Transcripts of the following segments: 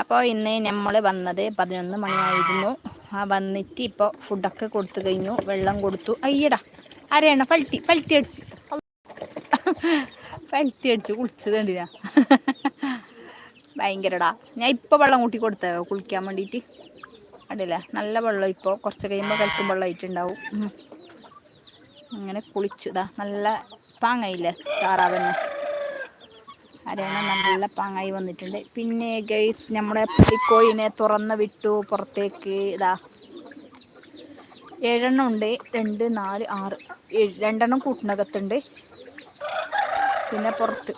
അപ്പോൾ ഇന്ന് നമ്മൾ വന്നത് പതിനൊന്ന് മണിയായിരുന്നു. ആ വന്നിട്ട് ഇപ്പോൾ ഫുഡൊക്കെ കൊടുത്തു കഴിഞ്ഞു. വെള്ളം കൊടുത്തു. അയ്യടാ ആരെയാണ് പൾട്ടി പൾട്ടി അടിച്ച്. പൾട്ടി അടിച്ച് കുളിച്ചത് കണ്ടില്ല. ഭയങ്കരടാ. ഞാൻ ഇപ്പോൾ വെള്ളം കൂട്ടി കൊടുത്തോ കുളിക്കാൻ വേണ്ടിയിട്ട്. കണ്ടില്ലേ? നല്ല വെള്ളം ഇപ്പോൾ. കുറച്ച് കഴിയുമ്പോൾ കളിക്കും വെള്ളമായിട്ടുണ്ടാവും അങ്ങനെ കുളിച്ചു. ഇതാ നല്ല പാങ്ങയില്ലേ? താറാവന്നെ അരയണ നല്ല പാങ്ങായി വന്നിട്ടുണ്ട്. പിന്നെ ഗൈസ് നമ്മുടെ പുലിക്കോയിനെ തുറന്ന് വിട്ടു പുറത്തേക്ക്. ഇതാ. ഏഴെണ്ണം ഉണ്ട്. രണ്ട് നാല് ആറ്. രണ്ടെണ്ണം കൂട്ടിനകത്തുണ്ട്. പിന്നെ പുറത്ത്.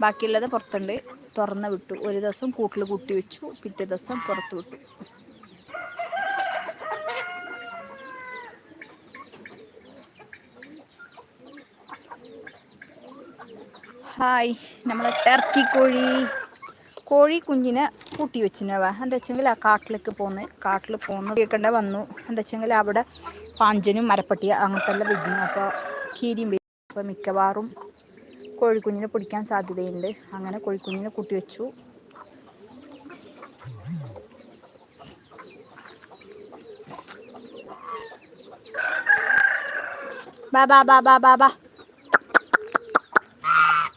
ബാക്കിയുള്ളത് പുറത്തുണ്ട്. തുറന്ന് വിട്ടു. ഒരു ദിവസം കൂട്ടിൽ കൂട്ടി വെച്ചു. പിറ്റേ ദിവസം പുറത്ത് വിട്ടു. ഹായ് നമ്മളെ ടർക്കി കോഴി കോഴി കുഞ്ഞിനെ കൂട്ടി വെച്ചിനവ. എന്താ വെച്ചെങ്കിൽ ആ കാട്ടിലേക്ക് പോന്ന് കാട്ടിൽ പോന്ന് കേൾക്കേണ്ട വന്നു. എന്താ വെച്ചെങ്കിൽ അവിടെ പാഞ്ചനും മരപ്പട്ടി അങ്ങനത്തെ എല്ലാം വിരുന്നു അപ്പോൾ കീരിയും വരും. അപ്പോൾ മിക്കവാറും കോഴിക്കുഞ്ഞിനെ പിടിക്കാൻ സാധ്യതയുണ്ട്. അങ്ങനെ കോഴിക്കുഞ്ഞിനെ കൂട്ടി വെച്ചു. ബാ ബാ ബാ ബാ ബാ ബാ.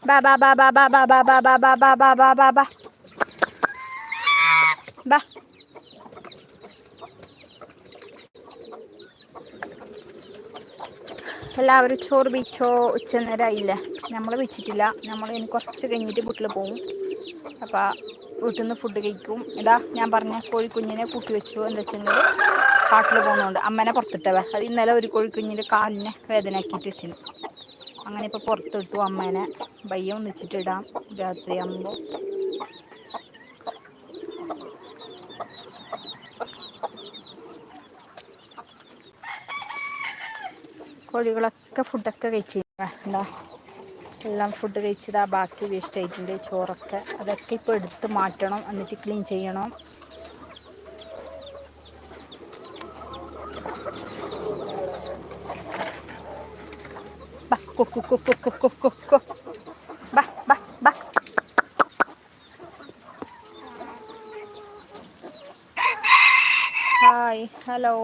Ba ba ba ba ba ba ba ba ba ba ba ba ba ba ba. എല്ലാവരും ചോറ് ബീച്ചോ ഉച്ച നേരമായില്ല നമ്മൾ വെച്ചിട്ടില്ല നമ്മൾ ഇനി കുറച്ച് കഴിഞ്ഞിട്ട് വീട്ടിൽ പോകും അപ്പോൾ വീട്ടിൽ നിന്ന് ഫുഡ് കഴിക്കും ഇതാ ഞാൻ പറഞ്ഞ കോഴിക്കുഞ്ഞിനെ കൂട്ടി വെച്ചു എന്താ വെച്ചെങ്കിൽ കാട്ടിൽ പോകുന്നതുകൊണ്ട് അമ്മനെ പുറത്തിട്ടവ അത് ഇന്നലെ ഒരു കോഴിക്കുഞ്ഞിന്റെ കാലിനെ വേദനയാക്കിയിട്ട് വെച്ചിന് അങ്ങനെ ഇപ്പോൾ പുറത്തിട്ടു അമ്മേനെ പയ്യെ ഒന്നിച്ചിട്ടിടാം. രാത്രിയാകുമ്പോൾ കോഴികളൊക്കെ ഫുഡൊക്കെ കഴിച്ചു എന്താ എല്ലാം ഫുഡ് കഴിച്ചതാ. ബാക്കി വേസ്റ്റ് ആയിട്ടുണ്ട്. ചോറൊക്കെ. അതൊക്കെ ഇപ്പോൾ എടുത്ത് മാറ്റണം. എന്നിട്ട് ക്ലീൻ ചെയ്യണം. കൊക്കു കൊക്കു കൊക്കു കൊക്കു ബാ ബാ ബാ ഹായ് ഹലോ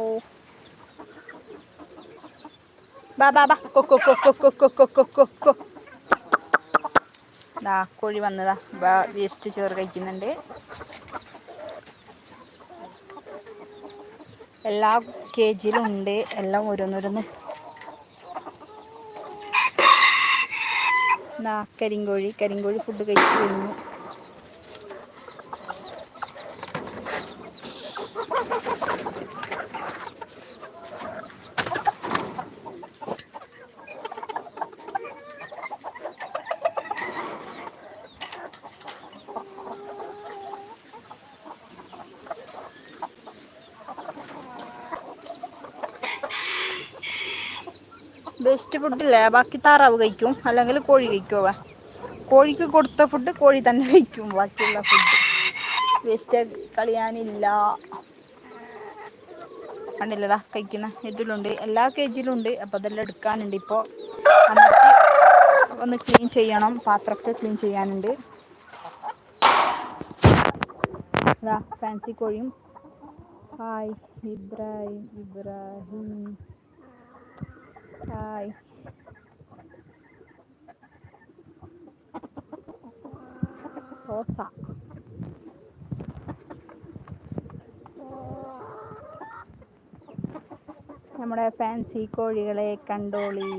ബാ ബാ ബാ കൊക്കു കൊക്കു കൊക്കു കൊക്കു കൊക്കു ദാ കോഴി വന്നതാ വേസ്റ്റ് ചോറ് കഴിക്കുന്നുണ്ട് എല്ലാ കേജിലും ഉണ്ട് എല്ലാം ഓരോന്നോരോന്ന് കരിങ്കോഴി കരിങ്കോഴി ഫുഡ് കഴിച്ചു കഴിഞ്ഞു വേസ്റ്റ് ഫുഡില്ലേ ബാക്കി താറാവ് കഴിക്കും. അല്ലെങ്കിൽ കോഴി കഴിക്കുമോ കോഴിക്ക് കൊടുത്ത ഫുഡ് കോഴി തന്നെ കഴിക്കും. ബാക്കിയുള്ള ഫുഡ് വേസ്റ്റ് കളിയാനില്ല. കണ്ടില്ലതാ കഴിക്കുന്ന ഇതിലുണ്ട്. എല്ലാ കെ ജിയിലുണ്ട് അപ്പോൾ അതെല്ലാം എടുക്കാനുണ്ട് ഇപ്പോൾ ഒന്ന് ക്ലീൻ ചെയ്യണം. പാത്രമൊക്കെ ക്ലീൻ ചെയ്യാനുണ്ട്. ഫാൻസി കോഴിയും. ഹായ് ഇബ്രാഹിം ഇബ്രാഹിം ายโทสะ നമ്മുടെ ഫാൻസി കോഴികളെ കണ്ടോളി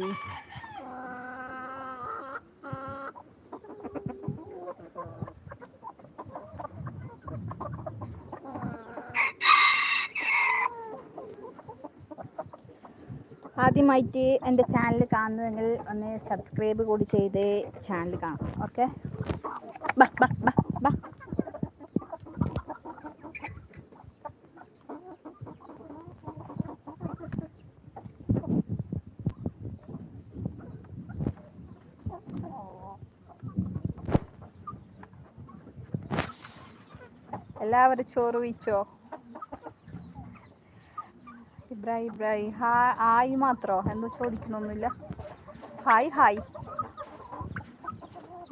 ആദ്യമായിട്ട് എന്റെ ചാനൽ കാണുന്നതെങ്കിൽ ഒന്ന് സബ്സ്ക്രൈബ് കൂടി ചെയ്ത് ചാനൽ കാണാം ഓക്കെ ബാ ബാ ബാ ബാ. എല്ലാവരും ചോറ് വീച്ചോ? ബ്രൈ ബ്രൈ. ഹാ ആയി മാത്രോ? എന്തോ ചോദിക്കണമൊന്നുമില്ല ഹായ് ഹായ്.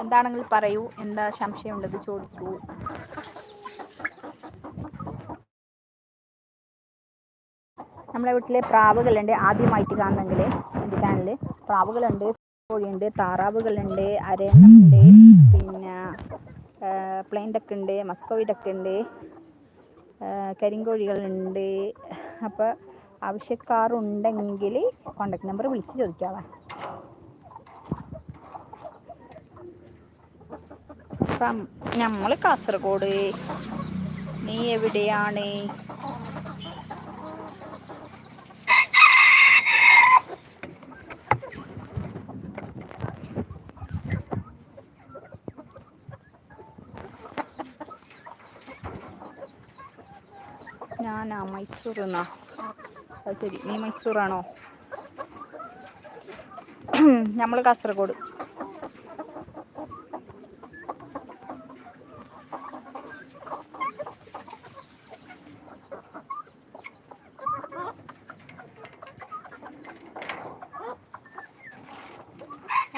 എന്താണെങ്കിൽ പറയൂ? എന്താ സംശയമുണ്ടത് ചോദിക്കൂ. നമ്മുടെ വീട്ടിലെ പ്രാവുകളുണ്ട്. ആദ്യമായിട്ട് കാണുന്നെങ്കിൽ എന്റെ ചാനലിൽ പ്രാവുകളുണ്ട് കോഴിയുണ്ട് താറാവുകളുണ്ട് അരയണ്ണുണ്ട് പിന്നെ പ്ലെയിൻ ഡക്ക് ഉണ്ട് മസ്കോയി ഡക്ക് ഉണ്ട് കരിങ്കോഴികളുണ്ട്. അപ്പോൾ ആവശ്യക്കാരുണ്ടെങ്കിൽ കോണ്ടാക്ട് നമ്പർ വിളിച്ച് ചോദിക്കാവേ. നമ്മൾ കാസർഗോഡ് നീ എവിടെയാണ്? ഞാനാ മൈസൂർ എന്നാ അത് ശരി. നീ മൈസൂറാണോ? നമ്മൾ കാസർഗോഡ്.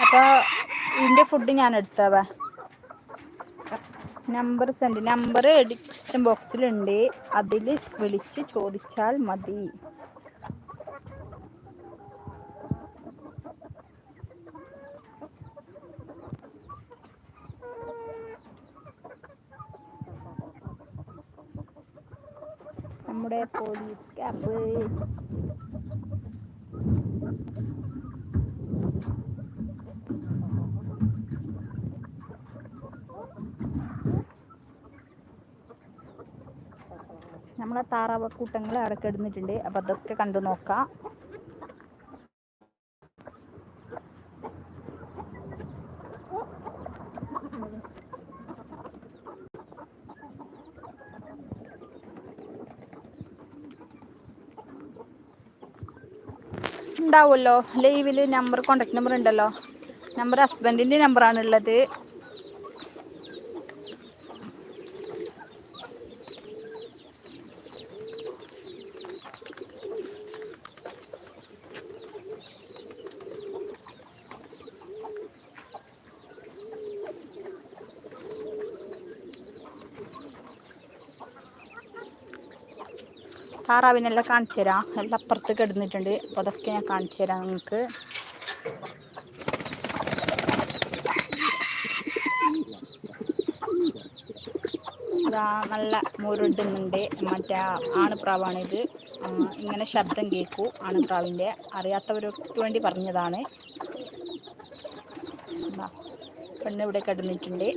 അപ്പോൾ ഇതിന്റെ ഫുഡ് ഞാൻ എടുത്തവ. നമ്പർ സെൻഡ് നമ്പർ ഡിസ്ക്രിപ്ഷൻ ബോക്സിലുണ്ട് അതിൽ വിളിച്ച് ചോദിച്ചാൽ മതി. നമ്മുടെ പോലീസ് ക്യാബ് നമ്മളെ താറാവക്കൂട്ടങ്ങൾ അവിടെ കിടന്നിട്ടുണ്ട്. അപ്പം അതൊക്കെ കണ്ടു നോക്കാം. ഉണ്ടാവുമല്ലോ? ലൈവിൽ നമ്പർ കോണ്ടാക്ട് നമ്പർ ഉണ്ടല്ലോ? നമ്പർ ഹസ്ബൻഡിന്റെ നമ്പറാണുള്ളത് താറാവിനെല്ലാം കാണിച്ചു തരാം. എല്ലാം അപ്പുറത്ത് കിടന്നിട്ടുണ്ട്. അപ്പോൾ അതൊക്കെ ഞാൻ കാണിച്ചു തരാം നിങ്ങൾക്ക്. നല്ല മുരുടുന്നുണ്ട് മറ്റേ ആണുപ്രാവാണിത്. ഇങ്ങനെ ശബ്ദം കേൾക്കൂ ആണുപ്രാവിന്റെ. അറിയാത്തവർക്ക് വേണ്ടി പറഞ്ഞതാണ്. പെണ്ണ് ഇവിടെ കിടന്നിട്ടുണ്ട്.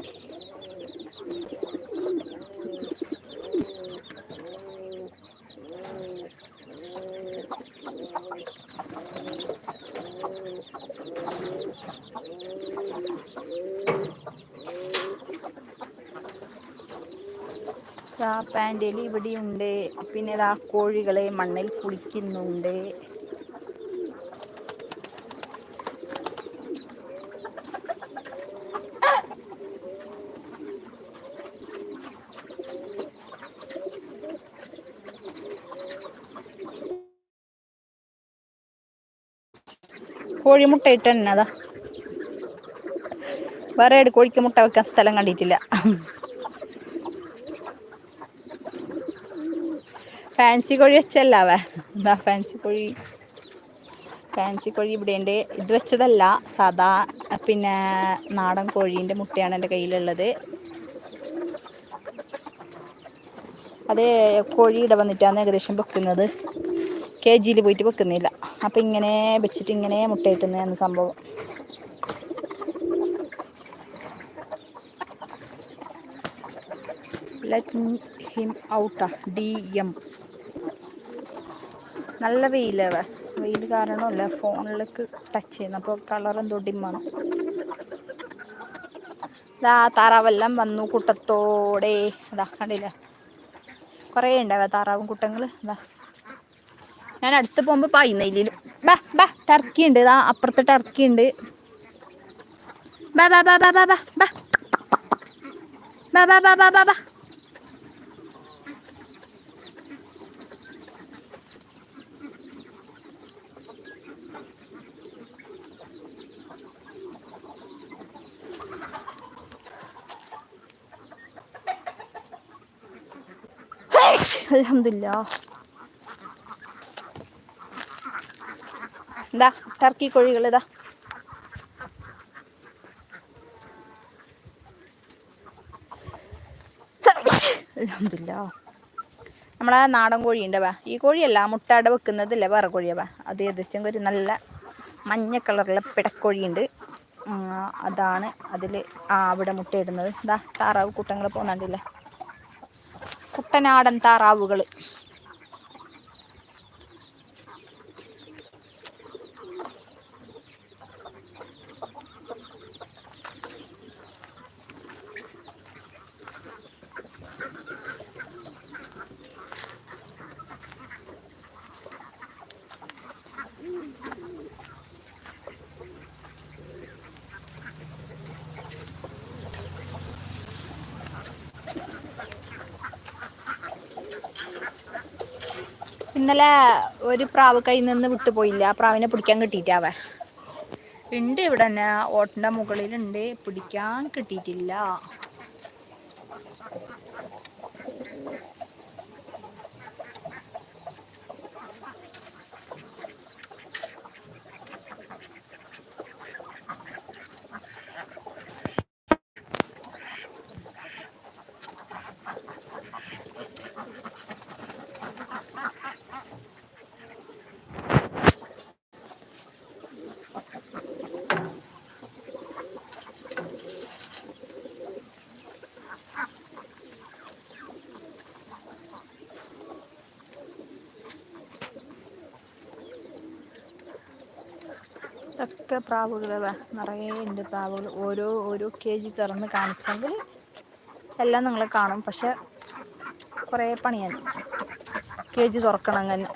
പാന്റേൽ ഇവിടെയുണ്ട്. പിന്നെ ഇതാ കോഴികളെ മണ്ണിൽ കുളിക്കുന്നുണ്ട്. കോഴിമുട്ട ഇട്ട് തന്നെ അതാ വേറെ കോഴിക്ക് മുട്ട വെക്കാൻ സ്ഥലം കണ്ടിട്ടില്ല. ഫാൻസി കോഴി വെച്ചല്ലാവേ എന്താ ഫാൻസി കോഴി. ഫാൻസി കോഴി ഇവിടെ ഉണ്ട്. ഇത് വെച്ചതല്ല. സാധാ പിന്നെ നാടൻ കോഴീന്റെ മുട്ടയാണ് എന്റെ കയ്യിലുള്ളത്. അത് കോഴിയുടെ വന്നിട്ടാണ് ഏകദേശം വെക്കുന്നത്. കെ ജിയിൽ പോയിട്ട് വെക്കുന്നില്ല. അപ്പം ഇങ്ങനെ വെച്ചിട്ട് ഇങ്ങനെ മുട്ട കിട്ടുന്നതാണ് സംഭവം let him out D M നല്ല വെയിലവ വെയിൽ കാരണമല്ല ഫോണിലേക്ക് ടച്ച് ചെയ്യുന്നു അപ്പോൾ കളർ എന്തോ ഡിമ്മാണ് ഇതാ താറാവെല്ലാം വന്നു കൂട്ടത്തോടെ അതാ കണ്ടില്ല കുറേ ഉണ്ടാവ താറാവും കൂട്ടങ്ങൾ ഇതാ ഞാൻ അടുത്ത് പോകുമ്പോൾ പായുന്നയിലും ബാ ബാ ടർക്കി ഉണ്ട് ഇതാ അപ്പുറത്ത് ടർക്കി ഉണ്ട് ബാ ബാ ബാ ബാ ബാ ബാ ബാ ബാ ബാ ബാ ബാ ബാ ബാ അലഹമില്ല എന്താ ടർക്കി കോഴികൾ ഇതാ അൽഹംദുലില്ലാ. നമ്മളെ നാടൻ കോഴി വാ ഈ കോഴിയല്ല അട വെക്കുന്നതല്ലേ വേറെ വാ അത് ഏകദേശം ഒരു നല്ല മഞ്ഞ കളറിലെ പിടക്കോഴിയുണ്ട്. അതാണ് അതിൽ ആ അവിടെ മുട്ടയിടുന്നത്. ഇതാ താറാവ് കൂട്ടങ്ങൾ പോകുന്നുണ്ടല്ലേ കുട്ടനാടൻ താറാവുകൾ ഇന്നലെ ഒരു പ്രാവ് കയ്യിൽ നിന്ന് വിട്ടുപോയില്ല. ആ പ്രാവിനെ പിടിക്കാൻ കിട്ടിയിട്ടാവേ ഉണ്ട് ഇവിടെ തന്നെ ഓട്ടിന്റെ മുകളിലുണ്ട്. പിടിക്കാൻ കിട്ടിയിട്ടില്ല. ഇതൊക്കെ പ്രാവുകൾ നിറയെ ഉണ്ട് പ്രാവുകൾ. ഓരോ ഓരോ കെ ജി തുറന്ന് കാണിച്ചെങ്കിൽ എല്ലാം നിങ്ങൾ കാണും. പക്ഷെ കുറേ പണിയാണ് കെ ജി തുറക്കണം അങ്ങനെ.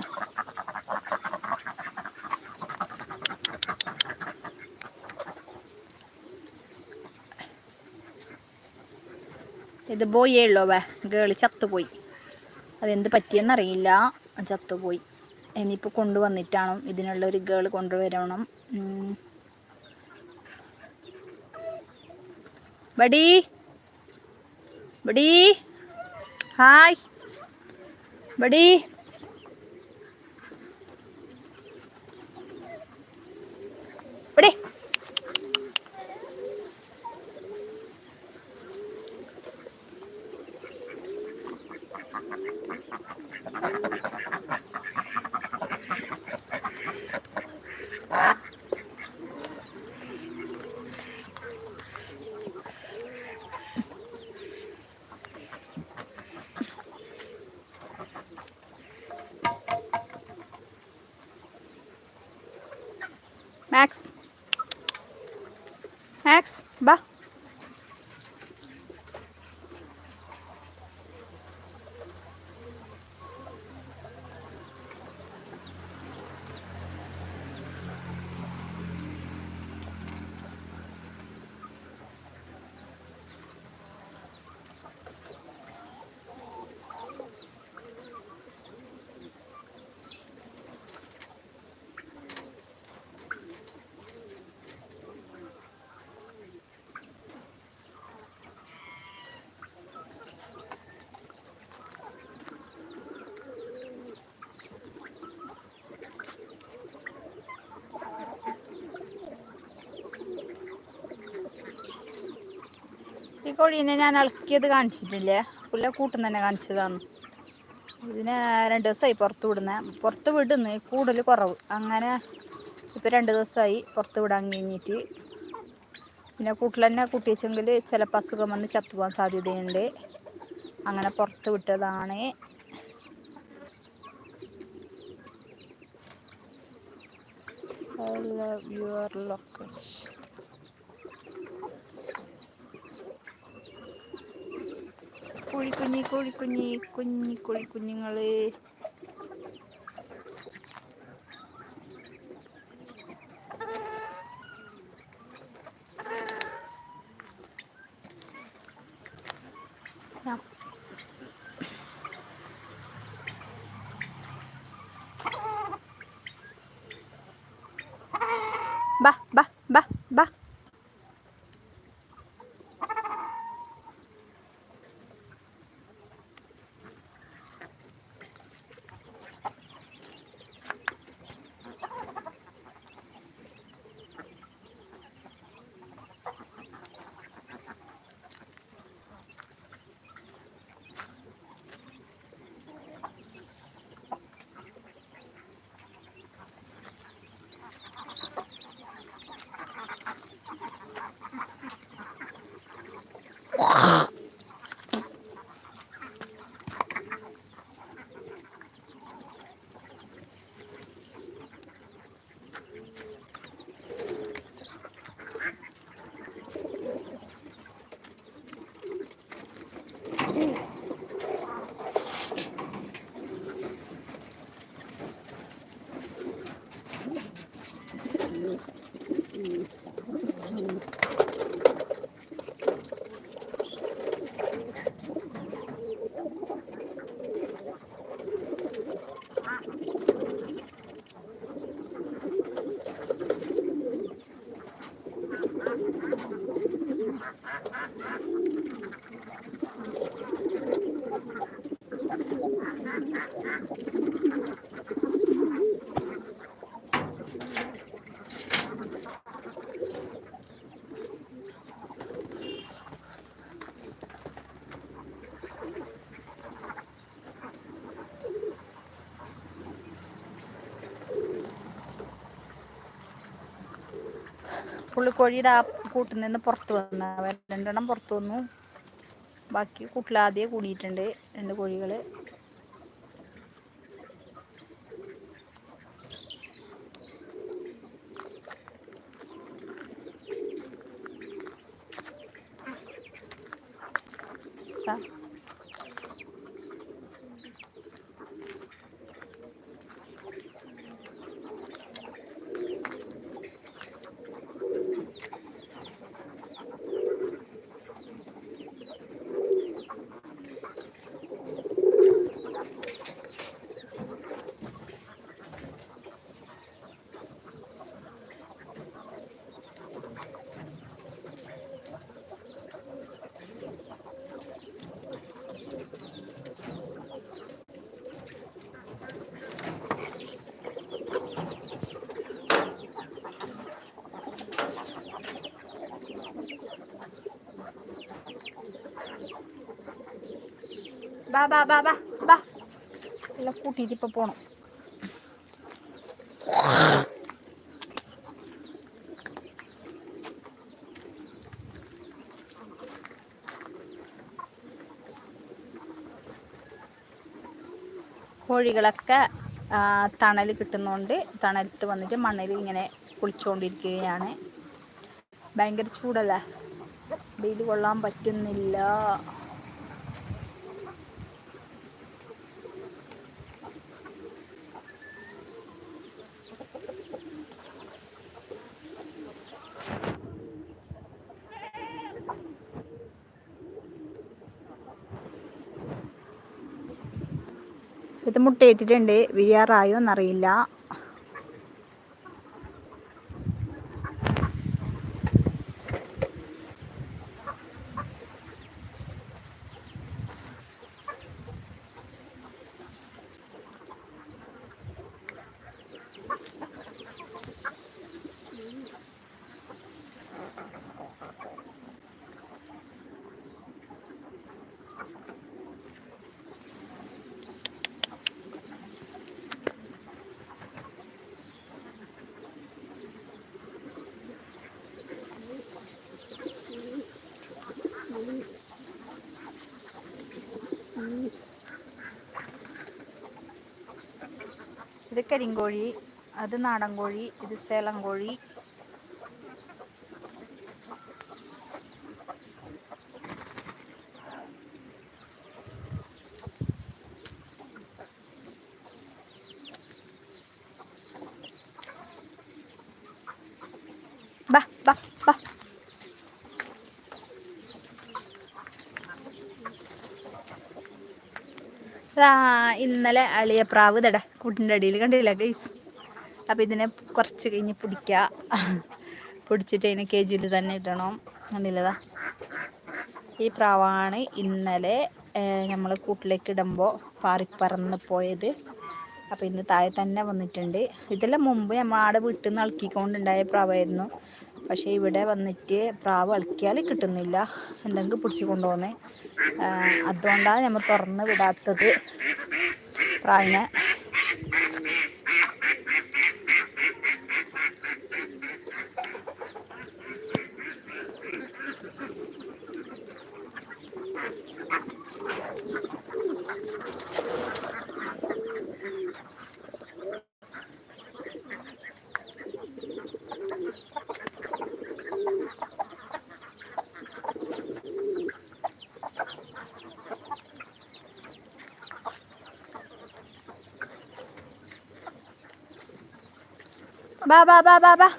ഇത് ബോയേ ഉള്ളോ? വേ ഗേൾ ചത്തുപോയി. അതെന്ത് പറ്റിയെന്നറിയില്ല. ചത്തുപോയി. ഇനിയിപ്പോൾ കൊണ്ടുവന്നിട്ടാണ് ഇതിനുള്ള ഒരു ഗേൾ കൊണ്ടുവരണം. Buddy. Buddy. Hi. Buddy. Buddy. Max Max ബാ ഈ കോഴീനെ ഞാൻ ഇളക്കിയത് കാണിച്ചിട്ടില്ലേ? പുല്ല കൂട്ടുന്ന തന്നെ കാണിച്ചതാണ്. ഇതിന് രണ്ട് ദിവസമായി പുറത്ത് വിടുന്നത് പുറത്ത് വിടുന്നു കൂടുതൽ കുറവ്. അങ്ങനെ ഇപ്പം രണ്ട് ദിവസമായി പുറത്ത് വിടാൻ കഴിഞ്ഞിട്ട്. പിന്നെ കൂട്ടിൽ തന്നെ കൂട്ടിവെച്ചെങ്കിൽ ചിലപ്പോൾ അസുഖം വന്ന് ചത്തുപോകാൻ സാധ്യതയുണ്ട്. അങ്ങനെ പുറത്ത് വിട്ടതാണ്. I love your location. കോഴിക്കുഞ്ഞി കുഞ്ഞി കോഴിക്കുഞ്ഞുങ്ങൾ പുള്ളിക്കോഴി ഇതാ കൂട്ടിൽ നിന്ന് പുറത്ത് വന്ന രണ്ടെണ്ണം പുറത്ത് വന്നു. ബാക്കി കൂട്ടിലാദ്യം കൂടിയിട്ടുണ്ട് രണ്ട് കോഴികൾ ബാ ബാ ബാ ബാ ബാ എല്ലാം കൂട്ടിയിട്ട് ഇപ്പൊ പോണം. കോഴികളൊക്കെ തണൽ കിട്ടുന്നതുകൊണ്ട് തണലത്ത് വന്നിട്ട് മണ്ണിൽ ഇങ്ങനെ കുളിച്ചുകൊണ്ടിരിക്കുകയാണ് ഭയങ്കര ചൂടല്ലേ? വെയിൽ കൊള്ളാൻ പറ്റുന്നില്ല. ഇത് മുട്ടയിട്ടിട്ടുണ്ട്. വിരിയാറായോ എന്നറിയില്ല. ഇത് കരിങ്കോഴി അത് നാടൻ കോഴി ഇത് സേലം കോഴി ഇന്നലെ അളിയപ്രാവ് തട കൂട്ടിന്റെ അടിയിൽ കണ്ടില്ല ഗൈസ് അപ്പോൾ ഇതിനെ കുറച്ച് കഴിഞ്ഞ് പിടിക്കുക. പിടിച്ചിട്ട് അതിനെ കെ ജിയിൽ തന്നെ ഇടണം. കണ്ടില്ലതാ ഈ പ്രാവാണ് ഇന്നലെ നമ്മൾ കൂട്ടിലേക്ക് ഇടുമ്പോൾ പാറിപ്പറന്ന് പോയത്. അപ്പോൾ ഇന്ന് താഴെ തന്നെ വന്നിട്ടുണ്ട്. ഇതെല്ലാം മുമ്പ് നമ്മൾ ആടെ വീട്ടിൽ നിന്ന് ഇളക്കിക്കൊണ്ടുണ്ടായ പ്രാവായിരുന്നു. പക്ഷേ ഇവിടെ വന്നിട്ട് പ്രാവ് ഇളക്കിയാൽ കിട്ടുന്നില്ല. എന്തെങ്കിലും പിടിച്ചു കൊണ്ടുപോകുന്നത് അതുകൊണ്ടാണ് നമ്മൾ തുറന്ന് വിടാത്തത് പ്രാവിനെ. 八八八八八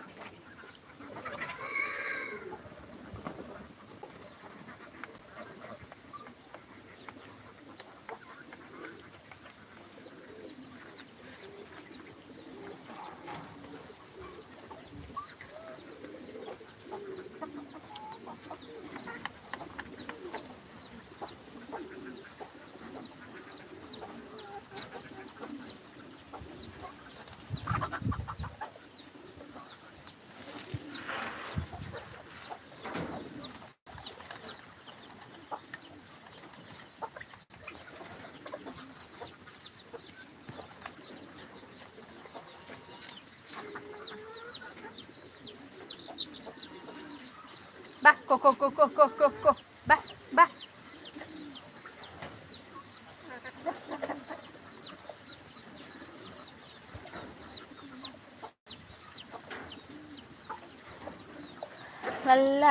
co, co, co, co, co, co, co. Va, va. നല്ല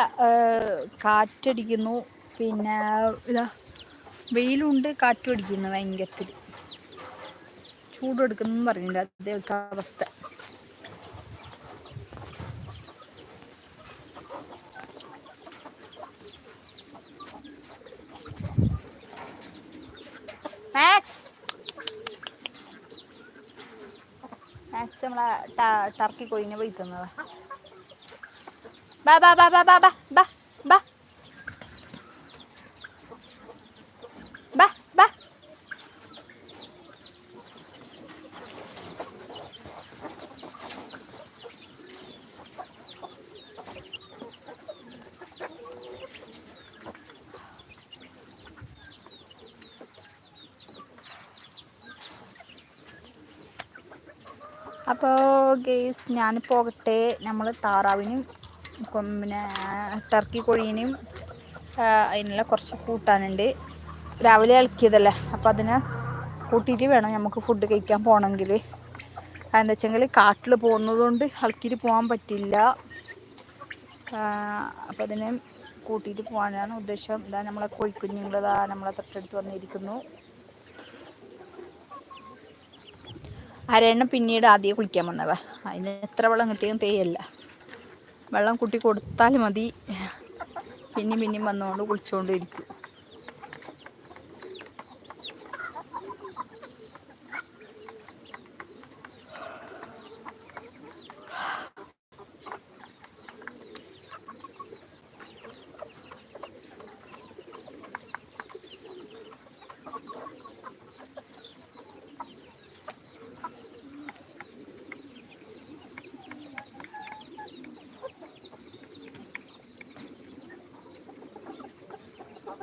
കാറ്റടിക്കുന്നു പിന്നെ ഇതാ വെയിലുണ്ട് കാറ്റും അടിക്കുന്നു ഭയങ്കരത്തിൽ ചൂടെടുക്കുന്നു പറഞ്ഞില്ല അദ്ദേഹത്തെ അവസ്ഥ ടർക്കി കോഴിനെ വിളിക്കുന്നത് ബാ ബാ ബാ ബാ ബാ ബാ ബാ. ഗേസ് ഞാൻ പോകട്ടെ നമ്മൾ താറാവിനും പിന്നെ ടർക്കി കോഴീനെയും അതിനുള്ള കുറച്ച് കൂട്ടാനുണ്ട്. രാവിലെ ഇളക്കിയതല്ലേ അപ്പം അതിനെ കൂട്ടിയിട്ട് വേണം നമുക്ക് ഫുഡ് കഴിക്കാൻ പോകണമെങ്കിൽ എന്താ വെച്ചെങ്കിൽ കാട്ടിൽ പോകുന്നതുകൊണ്ട് ഇളക്കിയിട്ട് പോകാൻ പറ്റില്ല. അപ്പം അതിനെ കൂട്ടിയിട്ട് പോകാനാണ് ഉദ്ദേശം. ഇതാ നമ്മളെ കോഴിക്കുഞ്ഞുങ്ങളതാ നമ്മളെ തൊട്ടടുത്ത് വന്നിരിക്കുന്നു. അരയണ്ണം പിന്നീട് ആദ്യം കുളിക്കാൻ വന്നവ അതിന് എത്ര വെള്ളം കിട്ടിയും തേയല്ല. വെള്ളം കുട്ടി കൊടുത്താൽ മതി. പിന്നെയും പിന്നെയും വന്നുകൊണ്ട് കുളിച്ചുകൊണ്ടിരിക്കും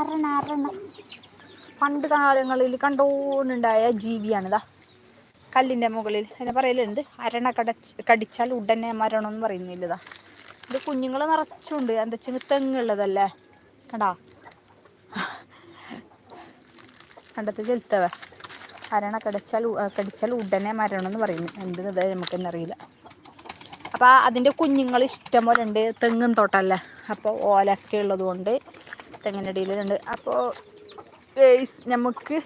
അരണ പണ്ട് കാലങ്ങളിൽ കണ്ടോണ്ടുണ്ടായ ജീവിയാണിതാ കല്ലിന്റെ മുകളിൽ. എന്നെ പറയലുണ്ട് അരണ കടച്ച് കടിച്ചാൽ ഉടനെ മരണം എന്ന് പറയുന്നില്ലതാ ഇത് കുഞ്ഞുങ്ങൾ നിറച്ചുണ്ട്. എന്താ വെച്ചാൽ തെങ്ങുള്ളതല്ലേ? കണ്ടാ? കണ്ടത്തെ ചെലുത്തവ. അരണ കടിച്ചാൽ കടിച്ചാൽ ഉടനെ മരണം എന്ന് പറയുന്നു. എന്ത് ഇത് നമുക്കെന്നറിയില്ല അപ്പോൾ അതിന്റെ കുഞ്ഞുങ്ങൾ ഇഷ്ടം പോലെ ഉണ്ട്. തെങ്ങും തോട്ടമല്ലേ അപ്പോൾ ഓലൊക്കെ ഉള്ളത് കൊണ്ട് ഇടയിലുണ്ട് അപ്പോൾ നമുക്ക്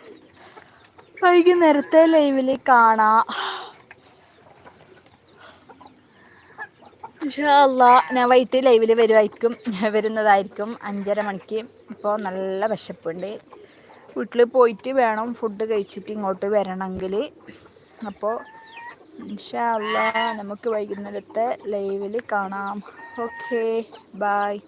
വൈകുന്നേരത്തെ ലൈവിൽ കാണാം. അല്ല ഞാൻ വൈകിട്ട് ലൈവിൽ വരുമായിരിക്കും വരുന്നതായിരിക്കും അഞ്ചര മണിക്ക്. ഇപ്പോൾ നല്ല വിശപ്പുണ്ട്. വീട്ടിൽ പോയിട്ട് വേണം ഫുഡ് കഴിച്ചിട്ട് ഇങ്ങോട്ട് വരണമെങ്കിൽ അപ്പോൾ അല്ല നമുക്ക് വൈകുന്നേരത്തെ ലൈവിൽ കാണാം. Okay bye